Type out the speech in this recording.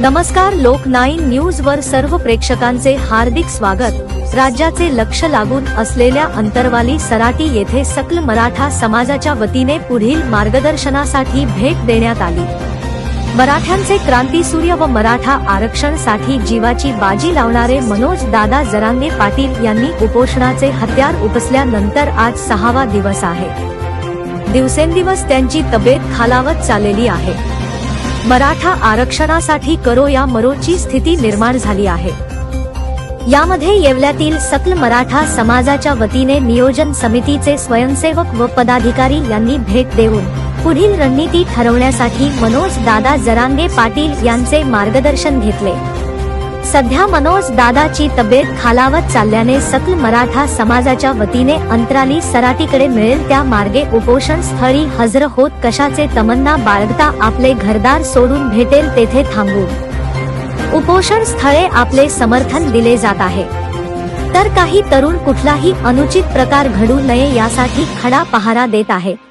नमस्कार लोक nine news वर सर्व प्रेक्षकांचे हार्दिक स्वागत. राज्याचे लक्ष लागून असलेल्या अंतरवाली सराटी येथे सकल मराठा समाजाच्या वतीने पुढील मार्गदर्शनासाठी भेट देण्यात आली. मराठ्यांचे क्रांतीसूर्य व मराठा आरक्षणसाठी जीवाची बाजी लावणारे मनोज दादा जरांगे पाटील यांनी उपोषणाचे हत्यार उपसल्यानंतर आज सहावा दिवस आहे. दिवसेंदिवस त्यांची तब्येत खालावत चाललेली आहे. मराठा आरक्षणासाठी करो या मरोची स्थिती निर्माण झाली आहे. यामध्ये येवल्यातील सकल मराठा समाजाच्या वतीने नियोजन समितीचे स्वयंसेवक व पदाधिकारी यांनी भेट देऊन पुढील रणनीती ठरवण्यासाठी मनोज दादा जरांगे पाटील यांचे मार्गदर्शन घेतले. सध्या मनोज दादाची तब्येत खालावत चालल्याने सकल मराठा समाजाच्या वतीने अंतराली सराटीकडे मिळेल त्या मार्गे उपोषण स्थळी हजर होत कशाचे तमन्ना बाळगता आपले घरदार सोडून भेटेल तेथे थांबू. उपोषण स्थळे आपले समर्थन दिले जात आहे. तर काही तरुण कुठलाही अनुचित प्रकार घडू नये यासाठी खडा पहारा देत आहे.